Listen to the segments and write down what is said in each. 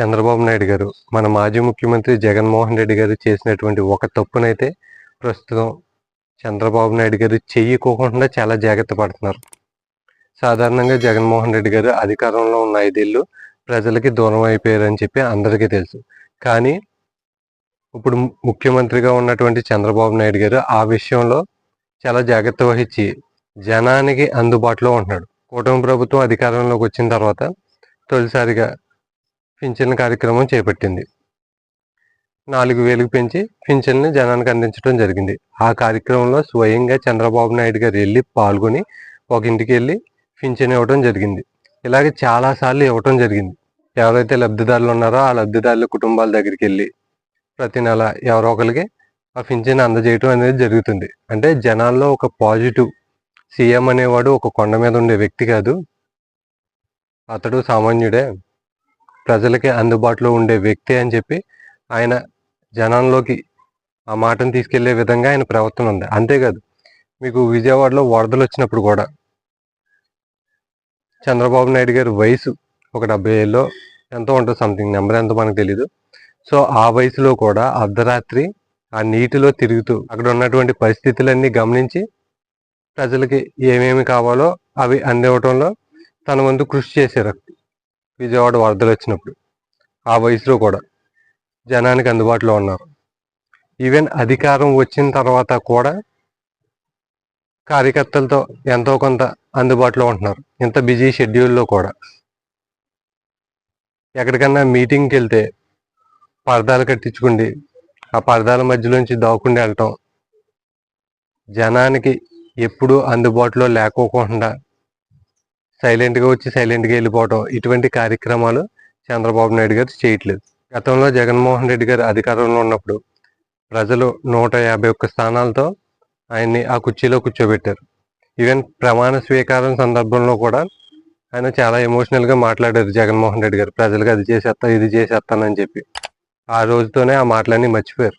చంద్రబాబు నాయుడు గారు మన మాజీ ముఖ్యమంత్రి జగన్మోహన్ రెడ్డి గారు చేసినటువంటి ఒక తప్పునైతే ప్రస్తుతం చంద్రబాబు నాయుడు గారు చెయ్యకోకుండా చాలా జాగ్రత్త పడుతున్నారు. సాధారణంగా జగన్మోహన్ రెడ్డి గారు అధికారంలో ఉన్న ఐదేళ్ళు ప్రజలకి దూరం అయిపోయారని చెప్పి అందరికీ తెలుసు. కానీ ఇప్పుడు ముఖ్యమంత్రిగా ఉన్నటువంటి చంద్రబాబు నాయుడు గారు ఆ విషయంలో చాలా జాగ్రత్త వహించి జనానికి అందుబాటులో ఉంటున్నాడు. కూటమి ప్రభుత్వం అధికారంలోకి వచ్చిన తర్వాత తొలిసారిగా పింఛన్ల కార్యక్రమం చేపట్టింది. నాలుగు వేలకు పెంచి పింఛన్ని జనానికి అందించడం జరిగింది. ఆ కార్యక్రమంలో స్వయంగా చంద్రబాబు నాయుడు గారు వెళ్ళి పాల్గొని ఒక ఇంటికి వెళ్ళి పింఛన్ ఇవ్వడం జరిగింది. ఇలాగే చాలాసార్లు ఇవ్వటం జరిగింది. ఎవరైతే లబ్ధిదారులు ఉన్నారో ఆ లబ్ధిదారుల కుటుంబాల దగ్గరికి వెళ్ళి ప్రతి నెల ఎవరో ఒకరికి ఆ పింఛన్ అందజేయటం అనేది జరుగుతుంది. అంటే జనాల్లో ఒక పాజిటివ్ సీఎం అనేవాడు ఒక కొండ మీద ఉండే వ్యక్తి కాదు. అతడు సామాన్యుడే. ప్రజలకి అందుబాటులో ఉండే వ్యక్తి అని చెప్పి ఆయన జనంలోకి ఆ మాటను తీసుకెళ్ళే విధంగా ఆయన ప్రవర్తన ఉంది. అంతేకాదు మీకు విజయవాడలో వరదలు వచ్చినప్పుడు కూడా చంద్రబాబు నాయుడు గారి వయసు ఒక డెబ్బై ఏళ్ళలో ఎంతో ఉంటుంది సంథింగ్ నెంబర్ ఎంతో మనకు తెలియదు సో ఆ వయసులో కూడా అర్ధరాత్రి ఆ నీటిలో తిరుగుతూ అక్కడ ఉన్నటువంటి పరిస్థితులన్నీ గమనించి ప్రజలకి ఏమేమి కావాలో అవి అందివ్వటంలో తన వంతు కృషి చేశారు. విజయవాడ వరదలు వచ్చినప్పుడు ఆ వయసులో కూడా జనానికి అందుబాటులో ఉన్నారు. ఈవెన్ అధికారం వచ్చిన తర్వాత కూడా కార్యకర్తలతో ఎంతో కొంత అందుబాటులో ఉంటున్నారు. ఇంత బిజీ షెడ్యూల్లో కూడా. ఎక్కడికన్నా మీటింగ్కి వెళ్తే పరదాలు కట్టించుకుండి ఆ పరదాల మధ్యలోంచి దాక్కుండి వెళ్ళటం జనానికి ఎప్పుడూ అందుబాటులో లేకోకుండా సైలెంట్గా వచ్చి సైలెంట్గా వెళ్ళిపోవటం ఇటువంటి కార్యక్రమాలు చంద్రబాబు నాయుడు గారు చేయట్లేదు. గతంలో జగన్మోహన్ రెడ్డి గారు అధికారంలో ఉన్నప్పుడు ప్రజలు నూట యాభై ఒక్క స్థానాలతో ఆయన్ని ఆ కుర్చీలో కూర్చోబెట్టారు. ఈవెన్ ప్రమాణ స్వీకారం సందర్భంలో కూడా ఆయన చాలా ఎమోషనల్గా మాట్లాడారు జగన్మోహన్ రెడ్డి గారు. ప్రజలకు అది చేసేస్తా ఇది చేసేస్తానని చెప్పి. ఆ రోజుతోనే ఆ మాటలన్నీ మర్చిపోయారు.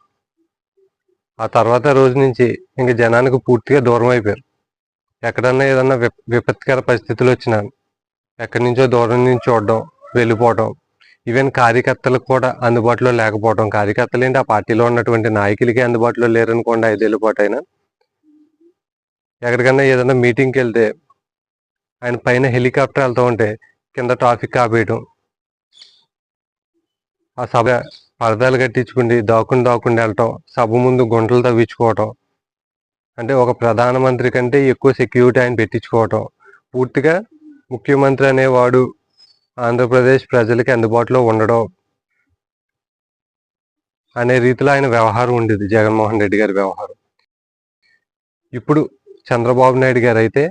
ఆ తర్వాత రోజు నుంచి ఇంక జనానికి పూర్తిగా దూరం అయిపోయారు. ఎక్కడన్నా ఏదన్నా విప- విపత్కర పరిస్థితులు వచ్చినా ఎక్కడి నుంచో దూరం నుంచి చూడడం వెళ్ళిపోవడం ఈవెన్ కార్యకర్తలకు కూడా అందుబాటులో లేకపోవడం. కార్యకర్తలు ఏంటి ఆ పార్టీలో ఉన్నటువంటి నాయకులకి అందుబాటులో లేరనుకోండి ఐదేళ్ళ పాటు అయినా ఎక్కడికన్నా ఏదైనా మీటింగ్కి వెళ్తే ఆయన పైన హెలికాప్టర్ వెళ్తూ ఉంటే కింద ట్రాఫిక్ ఆపేయడం. ఆ సభ పరదాలు కట్టించుకుండి దాక్కుని దాక్కుని వెళ్ళటం సభ ముందు గుంటలు తవ్వించుకోవటం. అంటే ఒక ప్రధానమంత్రి కంటే ఎక్కువ సెక్యూరిటీ ఆయన పెట్టించుకోవటం. పూర్తిగా ముఖ్యమంత్రి అనేవాడు ఆంధ్రప్రదేశ్ ప్రజలకి అందుబాటులో ఉండడం అనే రీతిలో ఆయన వ్యవహారం ఉండేది జగన్మోహన్ రెడ్డి గారి వ్యవహారం. ఇప్పుడు చంద్రబాబు నాయుడు గారు అయితే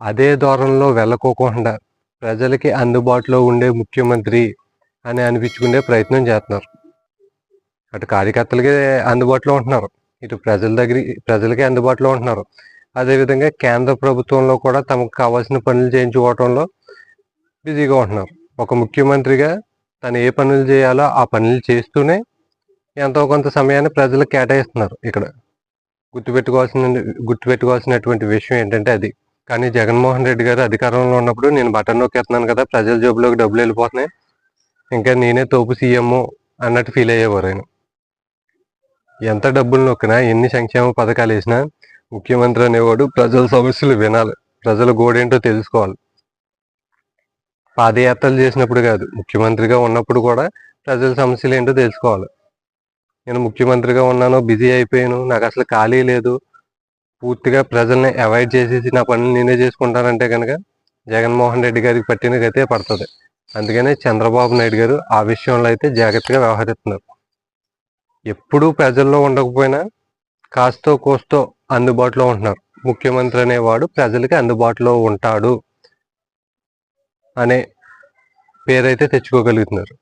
అదే ధోరణిలో వెళ్ళకోకుండా ప్రజలకి అందుబాటులో ఉండే ముఖ్యమంత్రి అని అనిపించుకునే ప్రయత్నం చేస్తున్నారు. అటు కార్యకర్తలకి అందుబాటులో ఉంటున్నారు. ఇటు ప్రజల దగ్గర ప్రజలకి అందుబాటులో ఉంటున్నారు. అదేవిధంగా కేంద్ర ప్రభుత్వంలో కూడా తమకు కావాల్సిన పనులు చేయించుకోవటంలో బిజీగా ఉంటున్నారు. ఒక ముఖ్యమంత్రిగా తను ఏ పనులు చేయాలో ఆ పనులు చేస్తూనే ఎంతో కొంత సమయాన్ని ప్రజలకు కేటాయిస్తున్నారు ఇక్కడ. గుర్తుపెట్టుకోవాల్సిన గుర్తుపెట్టుకోవాల్సినటువంటి విషయం ఏంటంటే అది. కానీ జగన్మోహన్ రెడ్డి గారు అధికారంలో ఉన్నప్పుడు నేను బటన్ నొక్కేస్తున్నాను కదా ప్రజల జోబులోకి డబ్బులు వెళ్ళిపోతున్నాయి. ఇంకా నేనే తోపు సీఎం అన్నట్టు ఫీల్ అయ్యేవారు ఆయన. ఎంత డబ్బులు నొక్కినా ఎన్ని సంక్షేమ పథకాలు వేసినా ముఖ్యమంత్రి అనేవాడు ప్రజల సమస్యలు వినాలి. ప్రజల గోడేంటో తెలుసుకోవాలి. పాదయాత్రలు చేసినప్పుడు కాదు ముఖ్యమంత్రిగా ఉన్నప్పుడు కూడా ప్రజల సమస్యలు ఏంటో తెలుసుకోవాలి. నేను ముఖ్యమంత్రిగా ఉన్నాను బిజీ అయిపోయాను నాకు అసలు ఖాళీ లేదు. పూర్తిగా ప్రజల్ని అవాయిడ్ చేసేసి నా పనులు నేనే చేసుకుంటానంటే కనుక జగన్మోహన్ రెడ్డి గారికి పట్టిన గతే పడుతుంది. అందుకనే చంద్రబాబు నాయుడు గారు ఆ విషయంలో అయితే జాగ్రత్తగా వ్యవహరిస్తున్నారు. ఎప్పుడూ ప్రజల్లో ఉండకపోయినా కాస్తో కోస్తో అందుబాటులో ఉంటున్నారు. ముఖ్యమంత్రి అనేవాడు ప్రజలకి అందుబాటులో ఉంటాడు అనే పేరైతే తెచ్చుకోగలుగుతున్నారు.